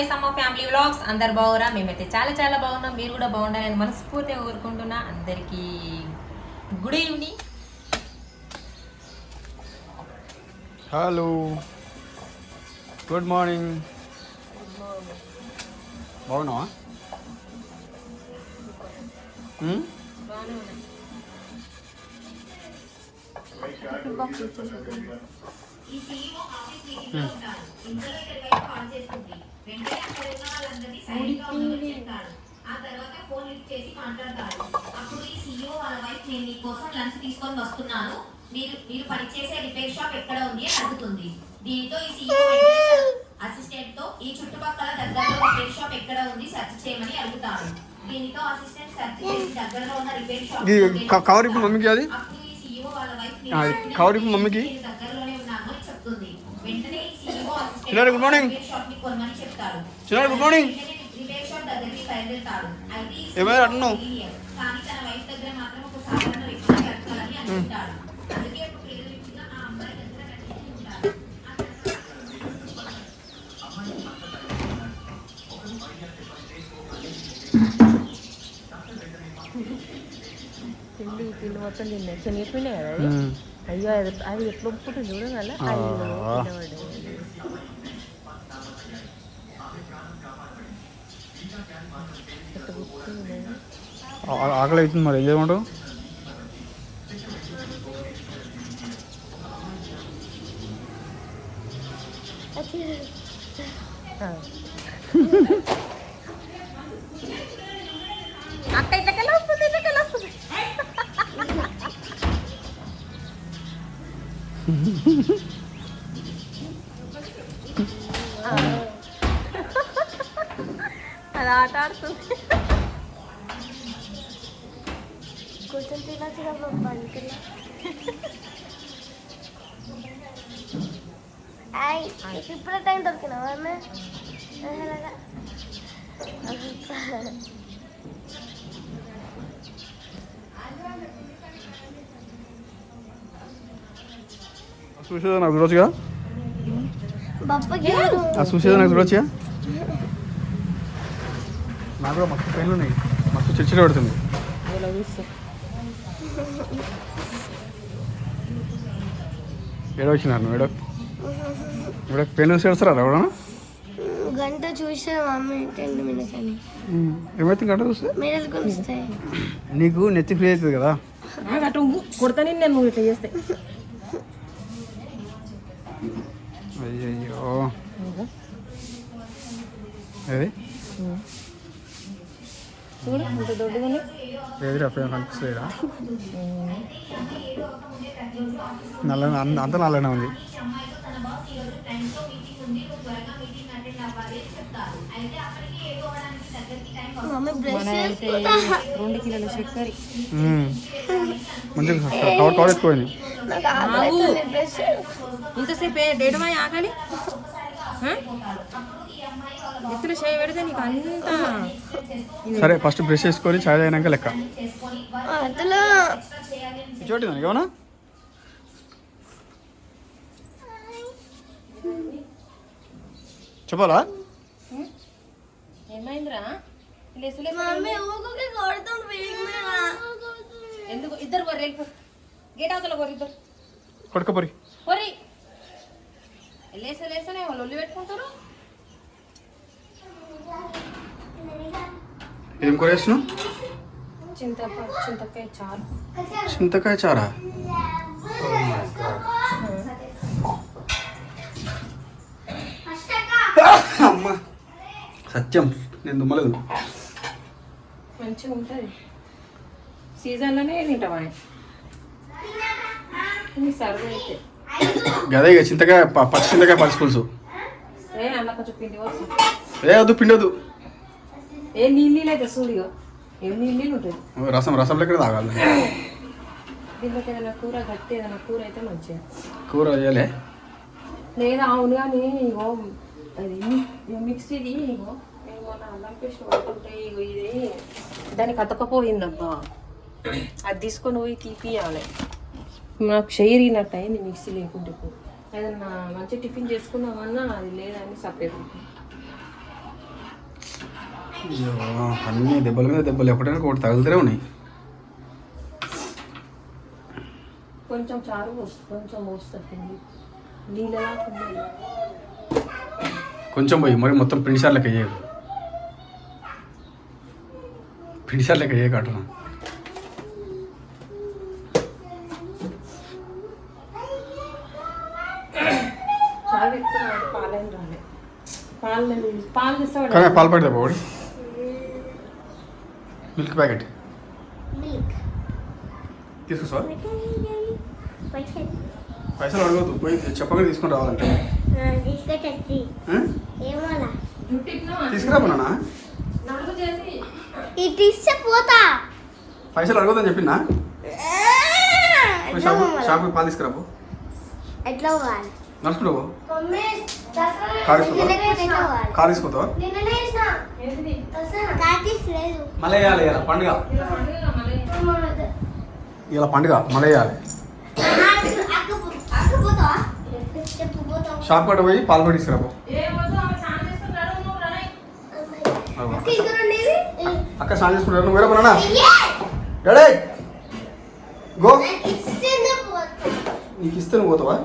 Welcome back to my సమ్మ family vlogs. అందరు బాగురా? మేమైతే చాలా చాలా బాగున్నాం. మీరు కూడా బాగుండాలని మనస్ఫూర్తిగా కోరుకుంటున్నా అందరికీ good evening. Hello good morning బాగున్నావా? ఉమ్? ఆ తర్వాత ఫోన్ లిఫ్ట్ చేసి మాట్లాడతాడు అప్పుడు ఈ సీఈఓ వాళ్ళ వైఫ్ నేను మీకోసం లంచ్ తీసుకొని వస్తున్నాను. మీరు మీరు పనిచేసే రిపేర్ షాప్ ఎక్కడ ఉంది అని అడుగుతుంది. దీంతో ఈ సీఈఓ అసిస్టెంట్తో ఈ చుట్టుపక్కల దగ్గరలో రిపేర్ షాప్ ఎక్కడ ఉంది సెర్చ్ చేయమని అడుగుతాడు దీనితో అసిస్టెంట్ సెర్చ్ చేసి దగ్గరలో ఉన్న రిపేర్ షాప్ కవర్ మమ్మీకి అది? అప్పుడు ఈ సీఈఓ వాళ్ళ వైఫ్ ఆ, కవర్ ఇప్పు మమ్మీకి? చిన్నారి, good morning. రిపేర్ షాప్ ని కొనమని చెప్తాడు చిన్నారి, good morning. రిపేర్ షాప్ దగ్గరికి బయలుదేరుతాడు అయితే ఈ ఏమైనా అంటున్నావు? మిలియన్. కానీ తన వైఫ్ దగ్గర మాత్రం ఒక సాధారణ వ్యక్తిని కట్టుకోవాలని అనుకుంటాడు అందుకే ఒక పేరు వ్యక్తిగా ఆ అమ్మాయి దగ్గర కట్టుకుని ఉంటాడు పిండి పిండి మొత్తం తిన్నాయి శనగపిండి కదా అది ఉమ్. అయ్యో అది అది ఎట్లా ఒప్పుకుంటుంది చూడగల ఆ. ఆకలి అవుతుంది మరి. ఏం చేయమంటావు? అక్క ఇట్లకెళ్ళి వస్తుంది ఇట్లకెళ్ళి వస్తుంది. అది ఆట ఆడుతుంది కొంచెం తినచ్చు కదా పండుకున్నా హాయ్ ఇప్పుడే టైం దొరికినావా అన్న ఎలాగా చూసేదా నాకు చూడొచ్చుగా బప్పకి ఆ చూసేదా నాకు చూడొచ్చుగా నాకు కూడా మస్తు పెయిన్లు ఉన్నాయి. మస్తు చిచ్చిడ పడుతుంది. ఇలా చూస్తే ఏడో వచ్చినారు నువ్వు ఏడో ఏడో పెయిన్ చూసి ఏడుస్తారా ఎవడన్నా గంట చూసే మమ్మీ టెన్ మినిట్స్ అని. ఏమైతే గంట చూస్తే? నీకు నెత్తి ఫ్రీ అవుతుంది కదా. అటు కొడతా నేను నువ్వు ఇట్లా చేస్తే. అయ్యయ్యో. ఏది? చూడు ఇంత దొడ్డుగా ఏది అప్పుడు కనిపిస్తుందా నల్ల అంత అంత నల్లనే ఉంది. రెండు కిలోల చక్కెర. మంచిగా కవర్ కవర్ ఎక్కువైంది నాకు ఆకలి బ్రష్ ఇంతసేపు మాయ ఎత్తులు చేయ పెడితే నీకు అంతా సరే ఫస్ట్ బ్రష్ చేసుకొని చాయ్ అయినాక లెక్క. అందులో చోటి దానికి ఏమన్నా? చెప్పాలా? ఏమైందిరా? ఎందుకు? ఇద్దరు వెళ్ళిపో. గేట్ అవతల ఇద్దరు. కొడుకపోరి కొర్రి లేసే లేసనే వాళ్ళు ఒళ్ళు పెట్టుకుంటారు. ఏం కూర చింతప చింతకాయ చారు. చింతకాయ చారా? అమ్మా సత్యం నేను దుమ్మలేదు. మంచిగా ఉంటుంది. సీజన్లోనే తింటాం ఆయన సర్వ్ అయితే. గదే ఇక చింతకాయ పచ్చి చింతకాయ పచ్చి పులుసు. అన్న కొంచెం పిండి వస్తుంది ఏ వద్దు పిండొద్దు ఏ నీళ్ళు అయితే చూడిగా ఏం నీళ్ళు ఉంటుంది రసం రసం లెక్క తాగాలి. దీంట్లోకి ఏదైనా కూర గట్టి ఏదైనా కూర అయితే మంచిగా. కూర వేయాలి లేదా అవును కానీ ఇగో అది మిక్సీది ఇగో. నేను మొన్న అల్లం పేస్ట్ పడుతుంటే ఇగో ఇది దానికి అతకపోయిందబ్బా అది తీసుకొని పోయి తీపియాలి నాకు షెయిరినట్టు అయింది మిక్సీ లేకుంటే ఏదన్నా మంచి టిఫిన్ చేసుకుందామన్నా అది లేదని సపరేట్. అన్ని దెబ్బల మీద దెబ్బలు ఎప్పుడైనా ఒకటి తగులుతూనే ఉన్నాయి. కొంచెం చారు కొంచెం కొంచెం పోయి మరి మొత్తం పిండిసార్ లెక్క అయ్యేది పిండిసార్ లెక్క అయ్యే పెట్టుకున్నాడు పాలేం పాలు పాలు పాలు పడితే పోడి మిల్క్ ప్యాకెట్. మిల్క్. తీసుకో పైసలు పైసలు అడగద్దు. పోయి చెప్పగా తీసుకొని రావాలంటే. తీసుకొచ్చి ఆ? ఏమోలా? తీసుకురా నాన్న నలుగు చేసి ఇటు ఇస్తే పోతా పైసలు పోయి ఎట్లా షాపు పాలు తీసుకురా పో ఎట్లా పోవాలి నడుచుకుంటూ పో. మమ్మీ కారు తీసుకుంటావా మళ్ళీ వేయాలి ఇలా పండుగ ఇలా పండుగ మళ్ళీ వేయాలి పోతావా? షాప్ కట్ట పోయి పాలు పడి తీసుకురా పో ఏమొద్దు ఆమె స్నానం చేసుకుని నడు నువ్వు రానయ్. అగో. అక్క ఇక్కడ ఉండేది? అక్క స్నానం చేసుకుంటారు నువ్వు వేరే పనా డాడీ! గో. నీకు ఇస్తే నువ్వు పోతావా?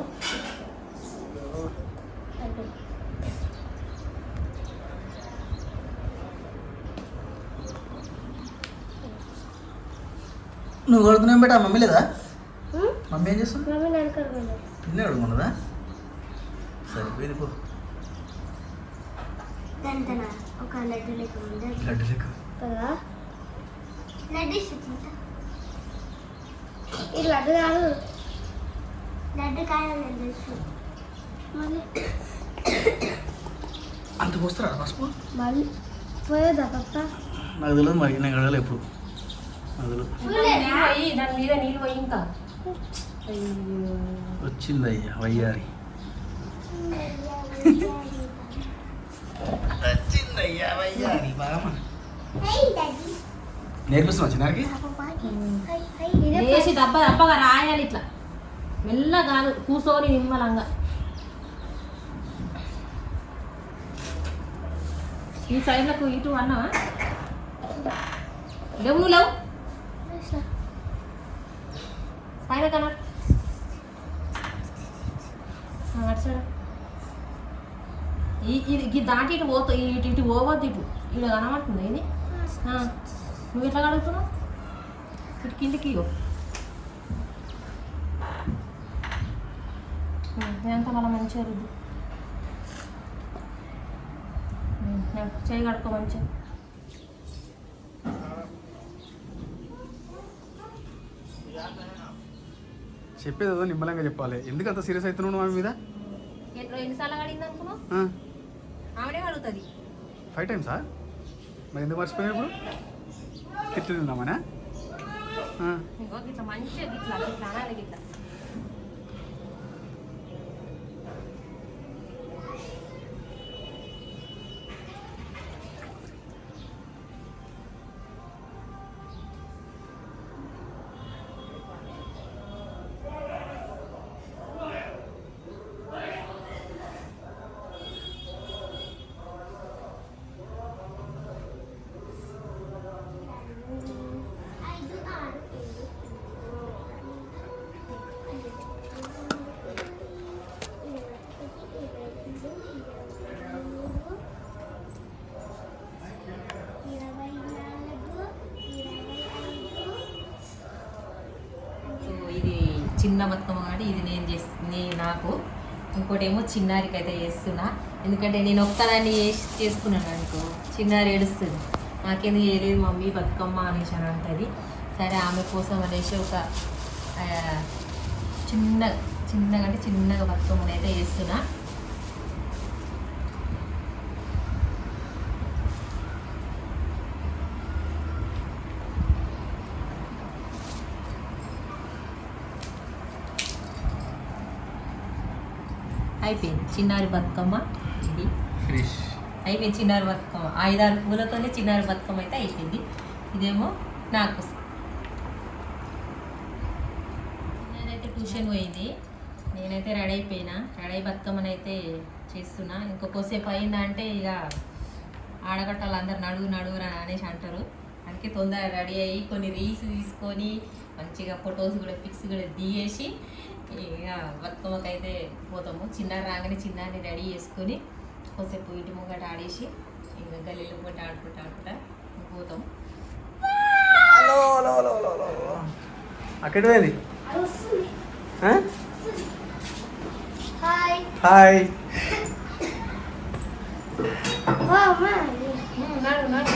నువ్వు కొడుతున్నావు బేట మమ్మీ లేదా? మమ్మీ ఏం చేస్తుంది? మమ్మీ నన్ను నిన్నే అడుగున్నదా సరిపోయింది పో. దంతన ఒక లడ్డు లెక్క ఉంది. లడ్డు లెక్క. కదా లడ్డు ఇస్తుంటా ఇది లడ్డు కాదు. లడ్డు కాయ లడ్డు మళ్ళీ. అంత పోస్తారా? పసుపు? మళ్ళీ. పోయేదా పప్ప? నాకు తెలియదు మరి నాకు అడగలేదు ఎప్పుడు నాకు తెలియదు నీళ్ళు పోయి దాని మీద నీళ్ళు పోయి ఇంకా. అయ్యో వచ్చింది అయ్యా వయ్యారి వచ్చింది అయ్యా వయ్యారి బాగా నేర్పిస్తున్నా చిన్నారికి వేసి దెబ్బ దెబ్బగా రాయాలి ఇట్లా. మెల్ల కాదు కూర్చొని నిమ్మలంగా. ఈ సైడ్లకు ఇటు అన్నావా లేవు నువ్వు లేవు. పైన ఇది ఇది దాటి ఇటు పోతా ఇటు ఇటు పోవద్దు ఇటు ఇటు కనబడుతుంది ఇది నువ్వు ఎట్లా కడుగుతున్నావు ఇటు కిందికి ఇదంతా మళ్ళీ మంచిగా రుద్దు చేయి మంచిగా చెప్పేది ఏదో నిమ్మలంగా చెప్పాలి. ఎందుకు అంత సీరియస్ అవుతున్నావు ఆమె మీద? ఫైవ్ టైమ్సా మరి ఎందుకు మర్చిపోయినా ఇప్పుడు? తిట్లు తిందామనా? చిన్న బతుకమ్మ కాబట్టి ఇది నేను చేసి నేను నాకు ఇంకోటి ఏమో చిన్నారికి అయితే చేస్తున్నా. ఎందుకంటే నేను ఒక్కదాన్ని చేసి చేసుకున్నాను అనుకో చిన్నారి ఏడుస్తుంది. నాకెందుకు చేయలేదు మమ్మీ బతుకమ్మ అనేసి అని అంటది. సరే ఆమె కోసం అనేసి ఒక చిన్న చిన్నగా అంటే చిన్నగా బతుకమ్మని అయితే చేస్తున్నా. అయిపోయింది. చిన్నారి బతుకమ్మ ఇది. అయిపోయింది చిన్నారి బతుకమ్మ. ఐదారు పూలతోనే చిన్నారి బతుకమ్మ అయితే అయిపోయింది. ఇదేమో నాకు. నేనైతే ట్యూషన్ పోయింది. నేనైతే రెడీ అయిపోయినా. రెడీ అయి బతుకమ్మని అయితే చేస్తున్నా ఇంకొకసేపు అయిందంటే ఇక ఆడగట్టాలు అందరు నడువు నడువు రా అనేసి అంటారు. అందుకే తొందరగా రెడీ అయ్యి కొన్ని రీల్స్ తీసుకొని మంచిగా ఫొటోస్ కూడా పిక్స్ కూడా దిగేసి ఇక బతుకమ్మకి అయితే పోతాము. చిన్న రాగానే చిన్నాన్ని రెడీ చేసుకొని కొద్దిసేపు ఇటు ముంగట ఆడేసి ఇంకా గల్లీలో పోటీ ఆడుకుంటా ఆడుకుంటా పోతాము. Hello hello hello hello hello అక్కడ పోయింది? అది వస్తుంది ఆ? హాయ్ నడు నడు.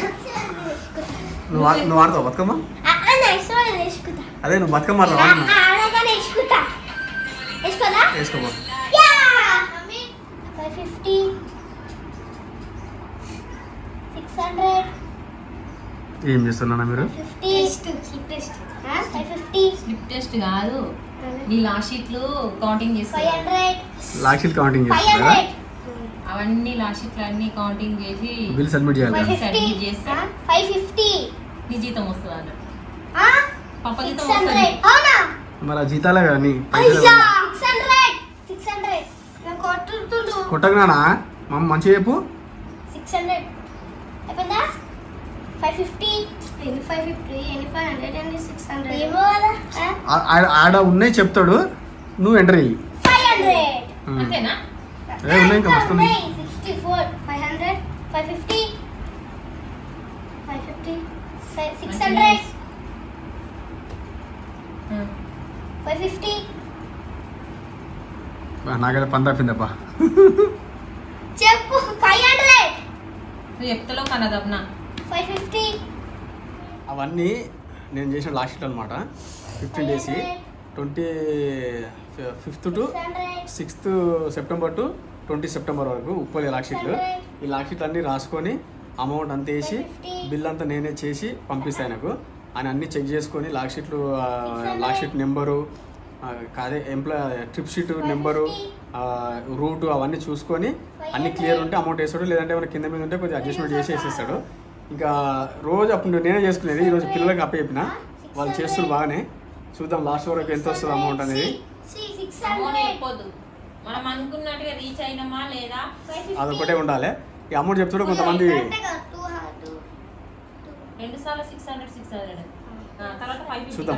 నువ్వు ఆడతావు? బతుకమ్మ? అదే నువ్వు బతుకమ్మ ఆడతావు? వేసుకోమా ఫిఫ్టీ సిక్స్ హండ్రెడ్ ఏం చేస్తున్నా మీరు? స్లిప్ టెస్ట్ కాదు. నీ లాస్ట్ షీట్లు కౌంటింగ్ చేస్తారు లాక్షలు కౌంటింగ్ హండ్రెడ్ అవన్నీ లాస్ట్ షీట్లు అన్ని కౌంటింగ్ చేసి బిల్ సబ్మిట్ చేయాలి. Submit చేస్తా. ఫైవ్ ఫిఫ్టీ నీ జీతం వస్తుంది అన్న పాప జీతం వస్తుంది. అవునా? మరి ఆ జీతాలే కదా నీ అయ్యా సిక్స్ హండ్రెడ్ సిక్స్ హండ్రెడ్ నాకు కొట్టుతుండు. కొట్టగనానా మమ్మ మంచిగా చెప్పు. సిక్స్ హండ్రెడ్ అయిపోయిందా? ఫైవ్ ఫిఫ్టీ ఆడ- ఆడ ఉన్నాయి చెప్తాడు. నువ్వు ఎంటర్ అయ్యి ఫైవ్ హండ్రెడ్ అంతేనా? ఉన్నాయి ఇంకా ఉన్నాయి sixty four five hundred five fifty five fifty six hundred five fifty బా, నాకైతే పని తప్పిందప్పా చెప్పు ఫైవ్ హండ్రెడ్ నువ్వు చెప్తలో కనదబ్న ఫైవ్ ఫిఫ్టీ అవన్నీ నేను చేసిన లాస్ట్ షీట్ అనమాట fifteen days twenty fifth to sixth September to twenty September వరకు ఉప్పలి లాక్ షీట్లు ఈ లాక్ షీట్లు అన్నీ రాసుకొని అమౌంట్ అంతా వేసి బిల్ అంతా నేనే చేసి పంపిస్తాను నాకు ఆయన అన్నీ చెక్ చేసుకొని లాక్ షీట్లు లాక్ షీట్ నెంబరు కాదే employee trip sheet number route అవన్నీ చూసుకొని అన్ని క్లియర్ ఉంటే అమౌంట్ వేస్తాడు. లేదంటే ఏమైనా కింద మీద ఉంటే కొద్దిగా అడ్జస్ట్మెంట్ చేసి వేసేస్తాడు. ఇంకా రోజు అప్పుడు నేనే చేసుకునేది. ఈరోజు పిల్లలకి అప్పచెప్పిన వాళ్ళు చేస్తున్నారు బాగానే. చూద్దాం లాస్ట్ వరకు ఎంత వస్తుంది అమౌంట్ అనేది. మనం అనుకున్నట్టుగా రీచ్ అయినామా లేదా? అదొకటే ఉండాలి. ఈ అమౌంట్ చెప్తాడు కొంతమంది రెండు సార్లు సిక్స్ హండ్రెడ్ సిక్స్ హండ్రెడ్ తర్వాత ఫైవ్ ఫిఫ్టీ చూద్దాం.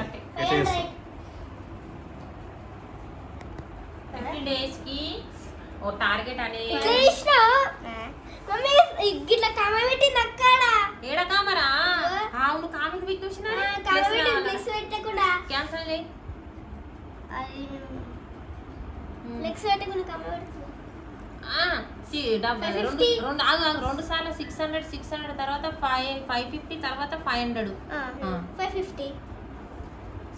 ఫిఫ్టీన్ డేస్కి ఓ టార్గెట్ అనేది కృష్ణ మమ్మీ ఇట్లా కమ్మ పెట్టింది అక్కడ. ఏడ కామరా అవును పెట్టి వచ్చిన పెట్టకుండా. క్యాన్సల్ చేయి. అది ఫ్లెక్స్ పెట్టకుండా కమ్మ పెడుతుంది. ఆ, సి- డెబ్బై రెండు fifty. రెండు ఆగు, ఆగు, రెండు సార్లు సిక్స్ హండ్రెడ్ సిక్స్ హండ్రెడ్ తర్వాత ఫైవ్ ఫైవ్ ఫిఫ్టీ తర్వాత five hundred. Five fifty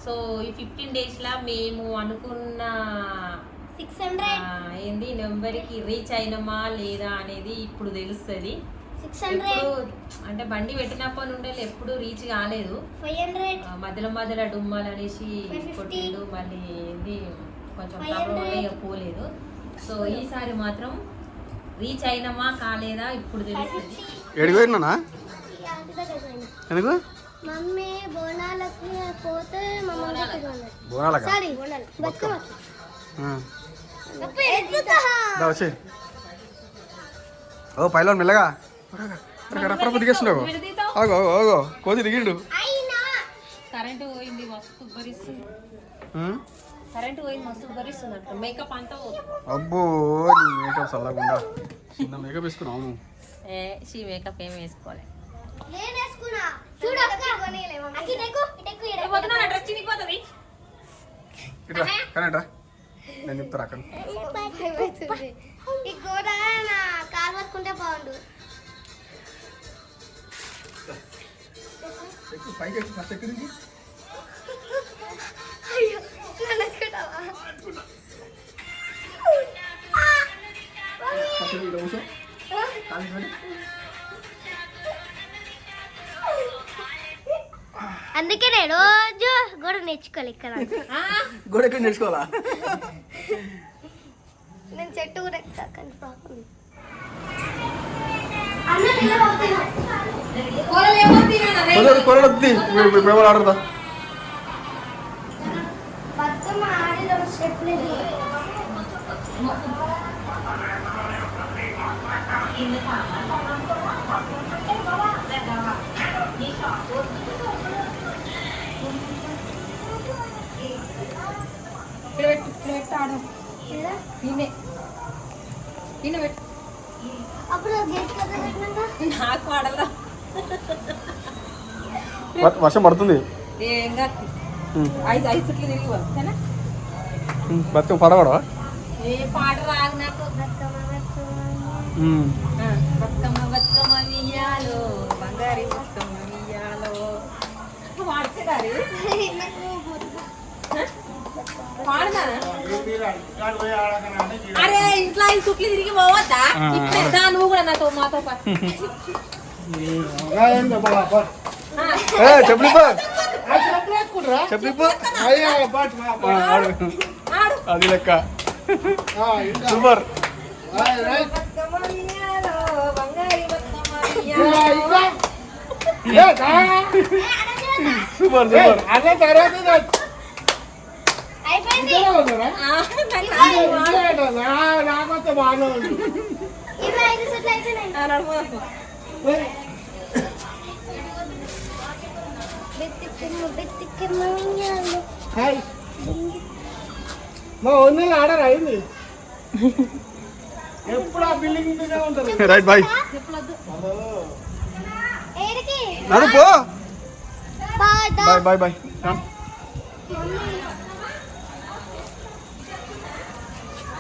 so ఈ ఫిఫ్టీన్ డేస్ లా మేము అనుకున్న సిక్స్ హండ్రెడ్ ఏంది నెంబర్కి రీచ్ అయినామా లేదా అనేది ఇప్పుడు తెలుస్తుంది. సిక్స్ హండ్రెడ్ అంటే బండి పెట్టినప్పటి నుండి ఎప్పుడు రీచ్ కాలేదు. మధ్యలో మధ్యలో డుమ్మాలు అనేసి 550. కొట్టిండు మళ్ళీ ఏంది కొంచెం 500. ప్రాబ్లం వల్ల ఇక పోలేదు. సో ఈసారి మాత్రం రీచ్ అయినామా కాలేదా ఇప్పుడు తెలుస్తుంది. ఎడికి పోయినా ఎందుకు? మమ్మీ బోనాలకి పోతే బోనాలకా? సారీ బతుకమ్మకి ఓ పైలో మెల్లగా. రప్పరప్ప దిగేస్తున్నావు ఆగో ఆగో, ఆగో. కోతి దిగిండు. కరెంటు పోయింది మస్తు భరిస్తుంది? కరెంటు పోయింది మస్తు భరిస్తుంది అంట మేకప్ అంతా పోతుంది అబ్బో నీ మేకప్ చల్లకుండా చిన్న మేకప్ వేసుకున్నావు నువ్వు? ఏ షీ మేకప్ ఏం వేసుకోవాలి నేను వేసుకున్నా. చూడు అక్క. అక్కి ఇటెక్కు ఇటెక్కు ఏ వదినా, డ్రెస్ చినిగిపోతుంది ఇట్రా కరెంట్రా నేను చెప్తారా అక్కడ ఈ గోడ నా కాలు పట్టుకుంటే బాగుండు. పైకి ఎక్కు ఫస్ట్ ఎక్కడి నుంచి అందుకే నేను రోజు గోడ నేర్చుకోవాలి ఇక్కడ. గోడ ఎక్కడ నేర్చుకోవాలా? నేను చెట్టు కూడా ఎక్కుతా కానీ ప్రాబ్లం కొరలు ఆడదా ఇక్కడ పెట్టు ఆడు? తినే తినే పెట్టు అప్పుడు నాకు ఆడలా వ- వర్షం పడుతుంది. ఏం కాదు. ఐదు ఐదు చుట్లు తిరిగి బతుకమ్మ పాడదా అరే ఇంట్లో ఐదు చుట్లు తిరిగి పోవద్దా? ఇప్పుడు నువ్వు కూడా నాతో మాతో చెప్పు చెప్పు. అది లెక్క సూపర్ బతుకమ్మ వియ్యాలో బంగారి బతుకమ్మ వియ్యాలో సూపర్ సూపర్ అయిపోయింది ఆ, నాకు రాదు. ఇవి ఐదు సెట్లు అయిపోయినాయి ఆ, నడుము. రైట్ బాయ్ ఏడికి నడు పో బాయ్ దా. Bye bye bye mummy